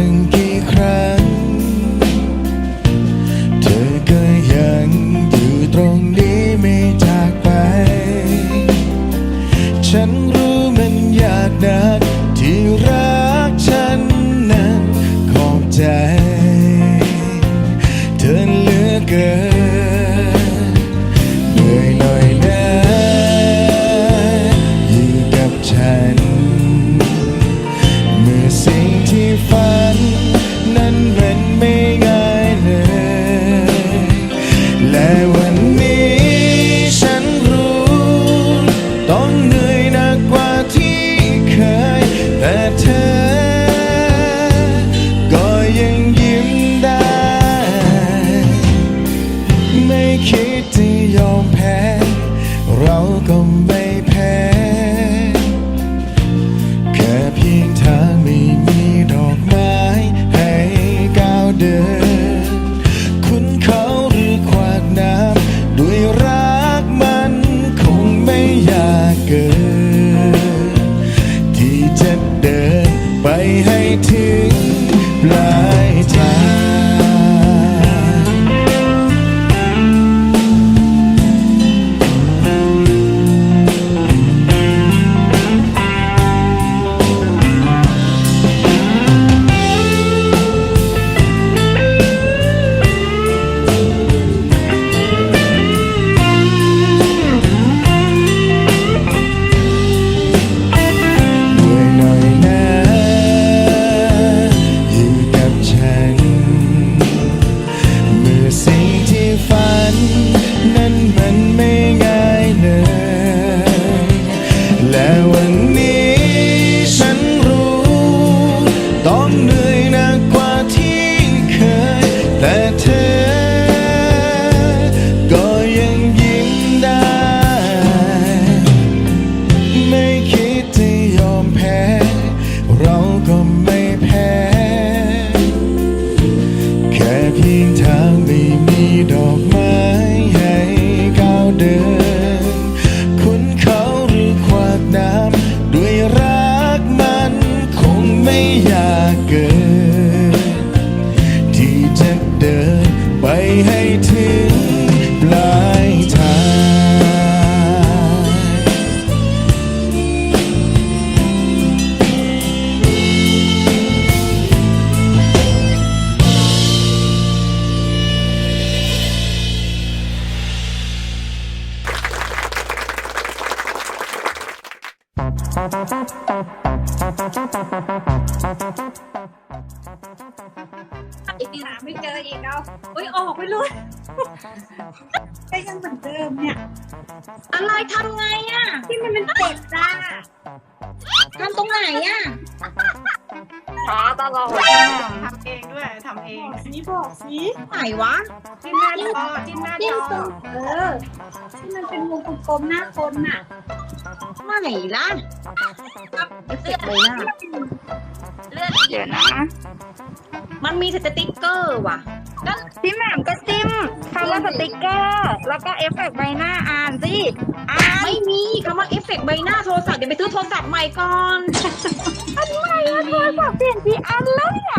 ตั้งกี่ครั้ง เธอก็ยังอยู่ตรงนี้ไม่จากไป ฉันรู้มันยากนักที่รักฉันนั้นขอบใจ เธอเหลือเกิน ย ไม่อยากเกิน ที่จะเดินไปให้ถึงปลายทาง อีกทีหาไม่เจออีกเอาเฮ้ยออกไปเลยก็ยังเหมือนเดิมเนี่ย อะไรทำไงอะ ที่มันเป็นเป็ดจ้าทำตรงไหนอะช้าตลอดทำเองด้วยทำเองนี่บอกสิไหนวะจิ้มหน้าจอจิ้มหน้าที่จอตรงเออที่มันเป็นวงกลมๆหน้าคนน่ะ ไหนล่ะเจ็บเลยน่ะเลือดเดี๋ยวนะมันมีสติ๊กเกอร์ว่ะพี่แหม่มก็จิ้มคำว่าสติกเกอร์ แล้วก็เอฟเฟกต์ใบหน้าอ่านสิอ่านไม่มีคำว่าเอฟเฟกต์ใบหน้าโทรศัพท์เดี๋ยวไปซื้อโทรศัพท์ใหม่ก่อนทำไมอะโทรศัพท์เปลี่ยนกี่อันแล้วเนี่ย